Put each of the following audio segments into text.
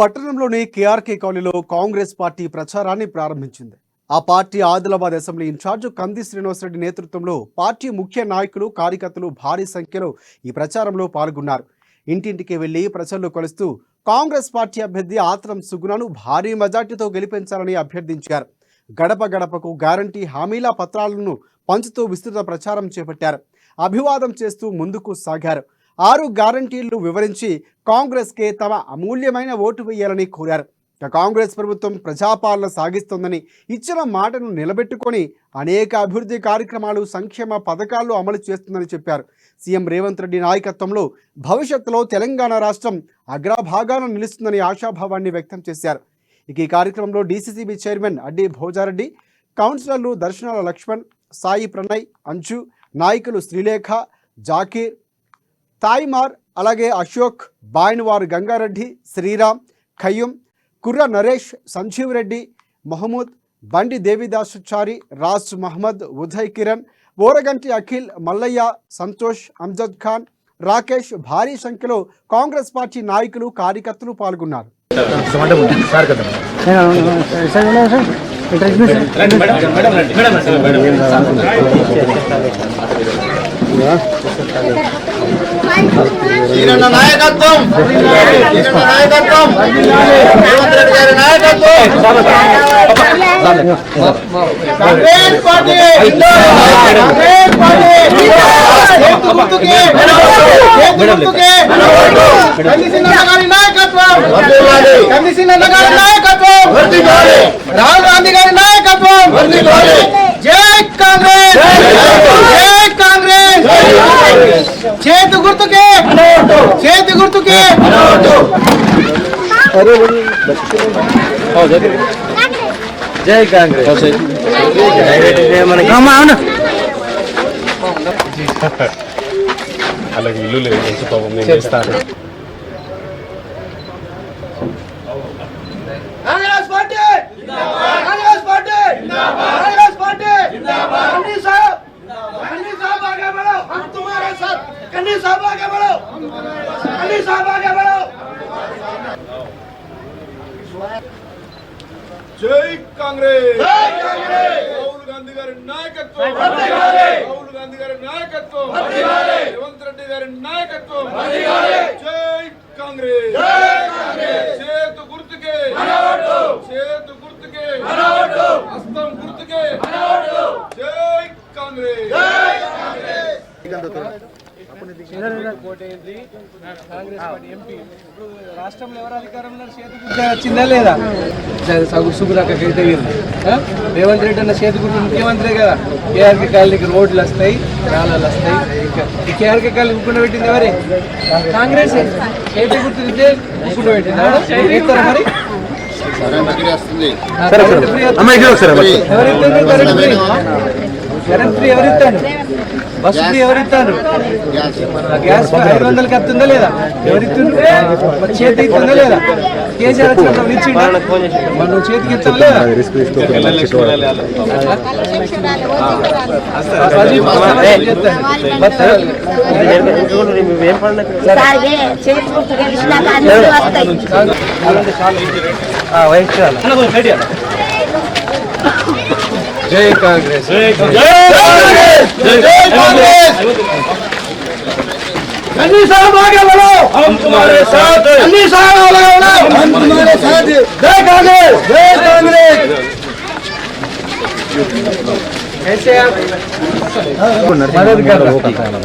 పట్టణంలోని కేఆర్కే కాలనీలో కాంగ్రెస్ పార్టీ ప్రచారాన్ని ప్రారంభించింది. ఆ పార్టీ ఆదిలాబాద్ అసెంబ్లీ ఇన్ఛార్జ్ కంది శ్రీనివాసరెడ్డి నేతృత్వంలో పార్టీ ముఖ్య నాయకులు కార్యకర్తలు భారీ సంఖ్యలో ఈ ప్రచారంలో పాల్గొన్నారు. ఇంటింటికి వెళ్ళి ప్రజల్లో కలుస్తూ కాంగ్రెస్ పార్టీ అభ్యర్థి ఆత్రం సుగుణను భారీ మెజార్టీతో గెలిపించాలని అభ్యర్థించారు. గడప గడపకు గ్యారంటీ హామీల పత్రాలను పంచుతూ విస్తృత ప్రచారం చేపట్టారు. అభివాదం చేస్తూ ముందుకు సాగారు. ఆరు గ్యారంటీలు వివరించి కాంగ్రెస్కే తమ అమూల్యమైన ఓటు వేయాలని కోరారు. కాంగ్రెస్ ప్రభుత్వం ప్రజాపాలన సాగిస్తోందని ఇచ్చిన మాటను నిలబెట్టుకొని అనేక అభివృద్ధి కార్యక్రమాలు సంక్షేమ పథకాలు అమలు చేస్తుందని చెప్పారు. సీఎం రేవంత్ రెడ్డి నాయకత్వంలో భవిష్యత్తులో తెలంగాణ రాష్ట్రం అగ్రభాగాన నిలుస్తుందని ఆశాభావాన్ని వ్యక్తం చేశారు. ఇక ఈ కార్యక్రమంలో డీసీసీబీ చైర్మన్ అడ్డి భోజారెడ్డి కౌన్సిలర్లు దర్శనాల లక్ష్మణ్ సాయి ప్రణయ్ అంచు నాయకులు శ్రీలేఖ జాకీర్ తాయిమార్ అలాగే అశోక్ బాయినవారు గంగారెడ్డి శ్రీరామ్ ఖయ్యం కుర్ర నరేష్ సంజీవ్ రెడ్డి మహమూద్ బండి దేవిదాసాచారి రాజ్ మహమ్మద్ ఉదయ్ కిరణ్ ఓరగంటి అఖిల్ మల్లయ్య సంతోష్ అంజద్ ఖాన్ రాకేష్ భారీ సంఖ్యలో కాంగ్రెస్ పార్టీ నాయకులు కార్యకర్తలు పాల్గొన్నారు ఈయన నాయకత్వం ఈయన నాయకత్వం రేవంత్ రెడ్డి గారి నాయకత్వం కాంగ్రెస్ పార్టీ కాంగ్రెస్ పార్టీ చేతు గుర్తుకే చేతు గుర్తుకే కందిసినన్న గారి నాయకత్వం కందిసినన్న గారి నాయకత్వం రాహుల్ గాంధీ గారి నాయకత్వం జై కాంగ్రెస్ జై కాంగ్రెస్ చేతు గుర్తుకే. చేతి గుర్తుకే. జై కాంగ్రెస్. అలాగే ఇల్లు లేదు మంచి పాపం నేను చేస్తాను. జై కాంగ్రెస్ రాహుల్ గాంధీ గారి నాయకత్వం రాహుల్ గాంధీ గారి నాయకత్వం రేవంత్ రెడ్డి గారి నాయకత్వం జై కాంగ్రెస్ చేతు గుర్తుకే చేతు గుర్తుకే హస్తం గుర్తుకే జై కాంగ్రెస్ కోటేంటి రాష్ట్రంలో వచ్చిందా లేదా రేవంత్ రెడ్డి అన్న చేతిగుడ్డ ముఖ్యమంత్రి కదా కేఆర్కి కాలనీకి రోడ్లు వస్తాయి నాళాలు వస్తాయి ఈ కేఆర్కే కాలనీ ఉప్పున పెట్టింది ఎవరి కాంగ్రెస్ చేతిగుర్తు ఇదే పెట్టింది పెట్టిందా మరి కరెంట్ ఎవరిస్తాడు కరెంట్ ఫ్రీ ఫ్రీ ఎవరిస్తారు? గ్యాస్ ఐదు వందలకి వస్తుందా లేదా? ఎవరిస్తుండ్రు మరి చేతి ఇస్తుందా లేదా? కేసీఆర్ వచ్చినప్పుడు ఇచ్చిండా? మరి నువ్వు చేతికి ఇస్తావు లేదా? जय कांग्रेस। जय कांग्रेस। जय कांग्रेस। गांधी साहब आगे बढ़ो। हम तुम्हारे साथ हैं। गांधी साहब आगे बढ़ो। हम तुम्हारे साथ हैं। जय कांग्रेस। जय कांग्रेस। ऐसे आप मदद कर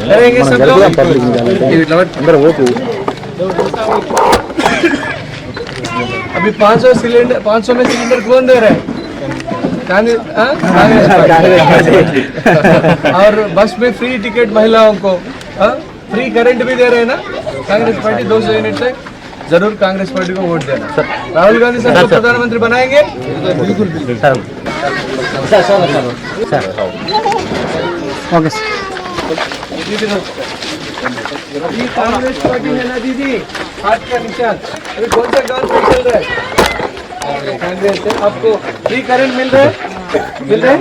करेंगे सब अंदर वो अभी 500 सिलेंडर 500 में सिलेंडर कौन दे रहा है? और बस में फ्री टिकट महिलाओं को हाँ? फ्री करंट भी दे रहे हैं ना? कांग्रेस पार्टी 200 यूनिट तक ज़रूर कांग्रेस पार्टी को वोट देना। राहुल गांधी सर को प्रधानमंत्री बनाएँगे? बिल्कुल कांग्रेस पार्टी है ना दीदी? हाथ का निशान। अभी कौन सा गाँव चल रहा है? कांग्रेस है आपको फ्री करंट मिल रहा है मिल रहा है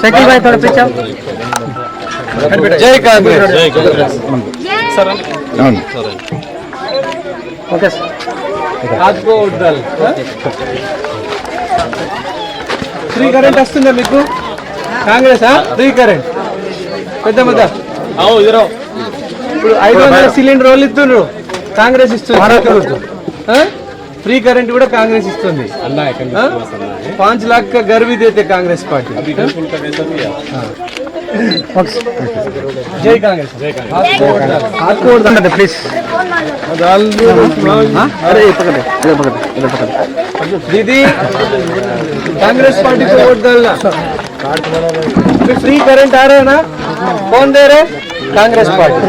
साइकिल भाई थोड़ा पीछे जय कांग्रेस जय कांग्रेस ओके सर आपको वोट डाल ఫ్రీ కరెంట్ వస్తుందా మీకు కాంగ్రెస్ ఫ్రీ కరెంట్ పెద్ద పెద్ద ఇప్పుడు ఐదు వందల సిలిండర్ వాళ్ళు ఇస్తున్నారు కాంగ్రెస్ ఇస్తుంది ఫ్రీ కరెంట్ కూడా కాంగ్రెస్ ఇస్తుంది हाँ? पाँच लाख का घर भी देते कांग्रेस पार्टी जय कांग्रेस जय कांग्रेस आपको वोट डालना प्लीज अरे पकड़े इधर पकड़े इधर पकड़े दीदी कांग्रेस पार्टी को वोट डालना अभी फ्री करंट आ रहे हैं ना कौन दे रहे कांग्रेस पार्टी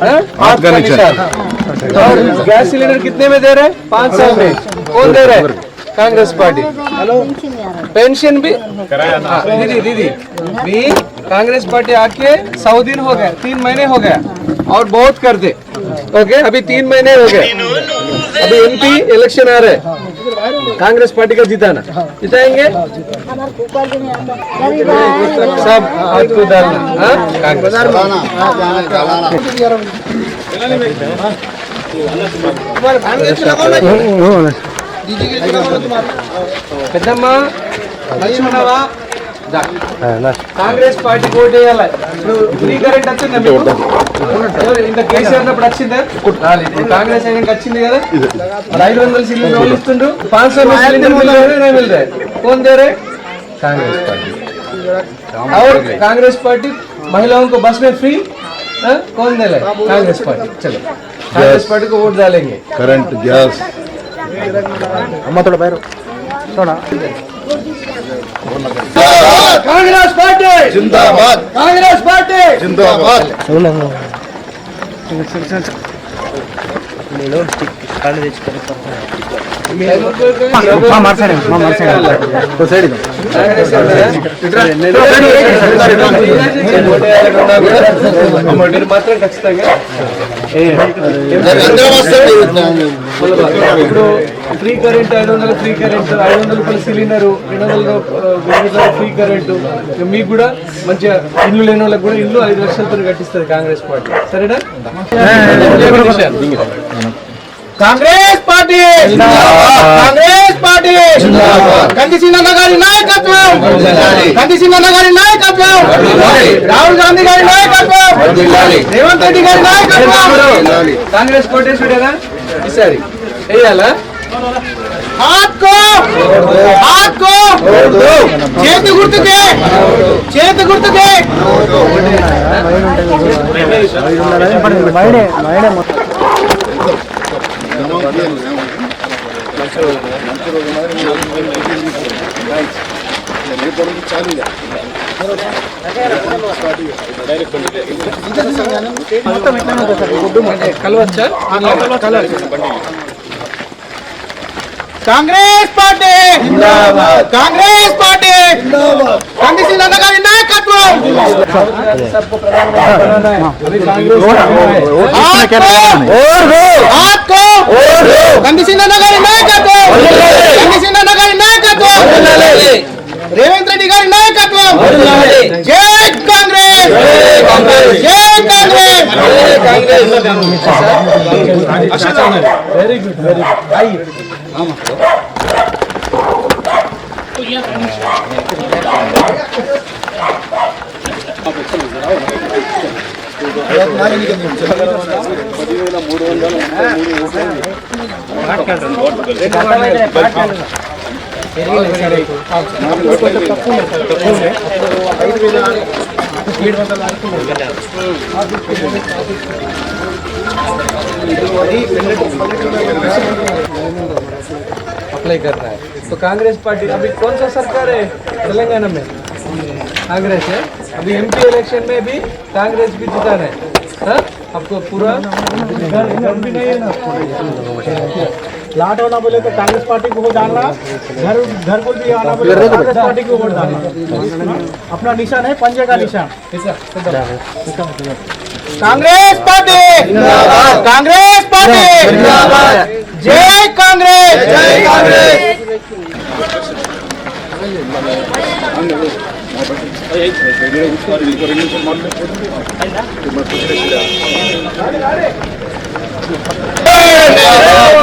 हाँ? आपका निशान और गैस सिलेंडर कितने में दे रहे पाँच सौ में। कौन दे रहे कांग्रेस पार्टी। हेलो? पेंशन भी हाँ, दीदी दीदी। भी कांग्रेस पार्टी आके सौ दिन हो गए तीन महीने हो गया और बहुत कर दे। ओके? अभी तीन महीने हो गए। अभी एमपी इलेक्शन आ रहे कांग्रेस पार्टी का जिताना। जिताएँगे? सब डालना हाँ? कांग्रेस। పెద్దమ్మ లక్ష్మణవా దా. కాంగ్రెస్ పార్టీ ఓటు వేయాలి ఇప్పుడు ఫ్రీ కరెంట్ వచ్చిందా మీకు ఎవరు? ఇంకా కేసీఆర్ ఉన్నప్పుడు వచ్చిందా రాలేదు. ఇప్పుడు కాంగ్రెస్ అయినాక వచ్చింది కదా మరి ఐదు వందల సిలిండర్ వాళ్ళు ఇస్తుండ్రు పాంచ్ सौ में सिलेंडर मिल रहा है नहीं मिल रहा है कौन दे रहे कांग्रेस पार्टी और कांग्रेस पार्टी महिलाओं को बस में फ्री हाँ? कौन दे रहा है कांग्रेस पार्टी चलो कांग्रेस पार्टी को वोट डालेंगे करंट गैस కాంగ్రెస్ పార్టీ जिंदाबाद కాంగ్రెస్ పార్టీ जिंदाबाद మీరు మాత్రం ఖచ్చితంగా ఇప్పుడు ఫ్రీ కరెంట్ ఐదు వందల ఫ్రీ కరెంట్ ఐదు వందల రూపాయల సిలిండర్ రెండు వందల ఫ్రీ కరెంట్ మీకు కూడా మంచిగా ఇల్లు లేని వాళ్ళకి కూడా ఇల్లు ఐదు లక్షలతో కట్టిస్తుంది కాంగ్రెస్ పార్టీ సరేనా కాంగ్రెస్ పార్టీ! Congress party! కందిసిందన్న గారి నాయకత్వం! కందిసిందన్న గారి నాయకత్వం! రాహుల్ గాంధీ గారి నాయకత్వం! రేవంత్ రెడ్డి గారి నాయకత్వం! కాంగ్రెస్ కోటేశ్వరేనా ఈసారి వేయాలా? ఆత్కో! ఆత్కో! చేతి గుర్తుకే! చేతి గుర్తుకే! కలవచ్చా కాంగ్రెస్ పార్టీ! కాంగ్రెస్ పార్టీ కందిసిందన్న గారి నాయకత్వం ఆత్కో కందిసిందన్న గారి నాయకత్వం కందిసిందన్న గారి నాయకత్వం రేవంత్ రెడ్డి గారి నాయకత్వం జై కాంగ్రెస్ జై Congress very good very good apply कर रहा है। तो कांग्रेस पार्टी अभी कौन सा सरकार है? तेलंगाना में। कांग्रेस है। अभी एमपी इलेक्शन में भी कांग्रेस भी जिताना है हाँ? आपको पूरा घर घर भी नहीं है ना लाट होना बोले तो कांग्रेस पार्टी को वोट डालना घर घर को भी आना बोले तो कांग्रेस पार्टी को वोट डालना। अपना निशान है पंजे का निशान। Congress party! Congress party! जय कांग्रेस! जय Congress!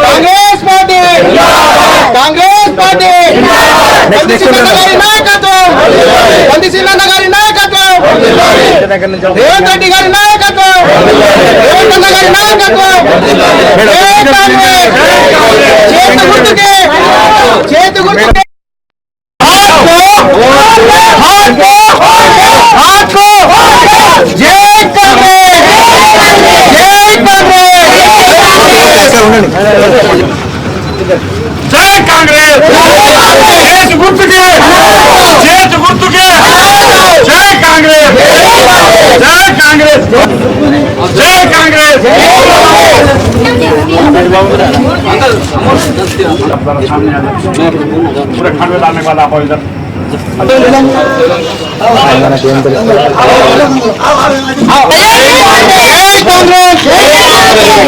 Congress party! Congress party! నాయకత్వం! వందిశీలన్న గారి నాయకత్వం! రేవంత్ రెడ్డి గారి నాయకత్వం! రేవంత్ అన్న గారి నాయకత్వం! చేతి గుర్తుకే! చేతి గుర్తుకే! జై కాంగ్రెస్ చేతి గుర్తుకే చేతి గుర్తుకే జై కాంగ్రెస్ జై కాంగ్రెస్ జై కాంగ్రెస్ చేతి గుర్తుకే చేతి గుర్తుకే జై కాంగ్రెస్ జై కాంగ్రెస్ జై కాంగ్రెస్ జై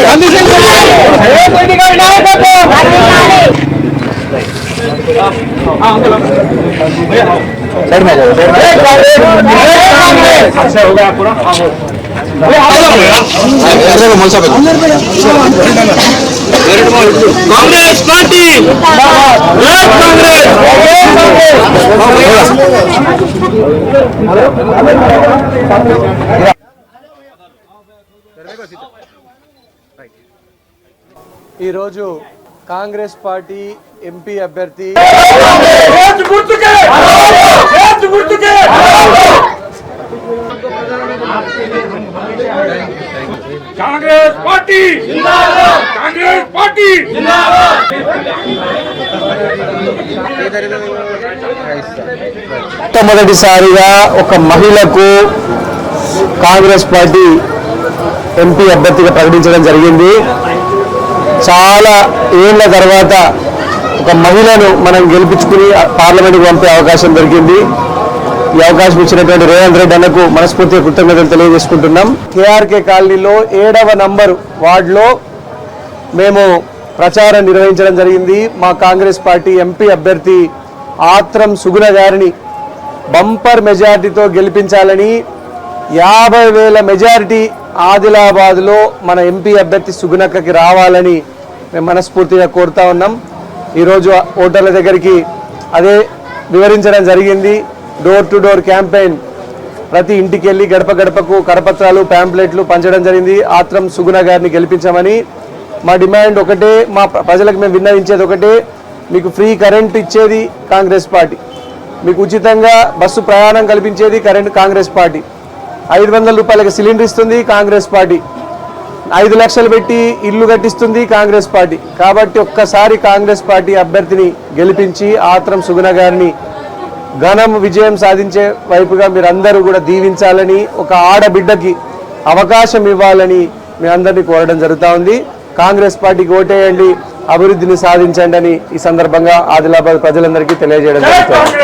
కాంగ్రెస్ రేవంత్ రెడ్డి గారి నాయకత్వం కాంగ్రెస్ పార్టీ! ఈరోజు కాంగ్రెస్ పార్టీ ఎంపీ అభ్యర్థి గుర్తుకే! గుర్తుకే! Congress party! Congress party! మొట్టమొదటిసారిగా ఒక మహిళకు కాంగ్రెస్ పార్టీ ఎంపీ అభ్యర్థిగా ప్రకటించడం జరిగింది. చాలా ఏళ్ళ తర్వాత ఒక మహిళను మనం గెలిపించుకుని పార్లమెంట్కి పంపే అవకాశం దొరికింది. ఈ అవకాశం ఇచ్చినటువంటి రేవంత్ రెడ్డి అన్నకు మనస్ఫూర్తిగా కృతజ్ఞతలు తెలియజేసుకుంటున్నాం. కేఆర్కే కాలనీలో ఏడవ నంబర్ వార్డులో మేము ప్రచారం నిర్వహించడం జరిగింది. మా కాంగ్రెస్ పార్టీ ఎంపీ అభ్యర్థి ఆత్రం సుగుణ గారిని బంపర్ మెజారిటీతో గెలిపించాలని యాభై వేల మెజారిటీ ఆదిలాబాద్లో మన ఎంపీ అభ్యర్థి సుగుణక్కకి రావాలని మేము మనస్ఫూర్తిగా కోరుతా ఉన్నాం. ఈరోజు ఓటర్ల దగ్గరికి అదే వివరించడం జరిగింది. డోర్ టు డోర్ క్యాంపెయిన్ ప్రతి ఇంటికి వెళ్ళి గడప గడపకు కరపత్రాలు ప్యాంప్లెట్లు పంచడం జరిగింది. ఆత్రం సుగుణ గారిని గెలిపించామని. మా డిమాండ్ ఒకటే మా ప్రజలకు మేము విన్నవించేది ఒకటే. మీకు ఫ్రీ కరెంట్ ఇచ్చేది కాంగ్రెస్ పార్టీ. మీకు ఉచితంగా బస్సు ప్రయాణం కల్పించేది కరెంట్ కాంగ్రెస్ పార్టీ. ఐదు వందల రూపాయలకి సిలిండర్ ఇస్తుంది కాంగ్రెస్ పార్టీ. ఐదు లక్షలు పెట్టి ఇల్లు కట్టిస్తుంది కాంగ్రెస్ పార్టీ. కాబట్టి ఒక్కసారి కాంగ్రెస్ పార్టీ అభ్యర్థిని గెలిపించి ఆత్రం సుగుణ గారిని ఘనం విజయం సాధించే వైపుగా మీరందరూ కూడా దీవించాలని ఒక ఆడబిడ్డకి అవకాశం ఇవ్వాలని మీ అందరినీ కోరడం జరుగుతూ ఉంది. కాంగ్రెస్ పార్టీకి ఓటేయండి అభివృద్ధిని సాధించండి అని ఈ సందర్భంగా ఆదిలాబాద్ ప్రజలందరికీ తెలియజేయడం జరుగుతుంది.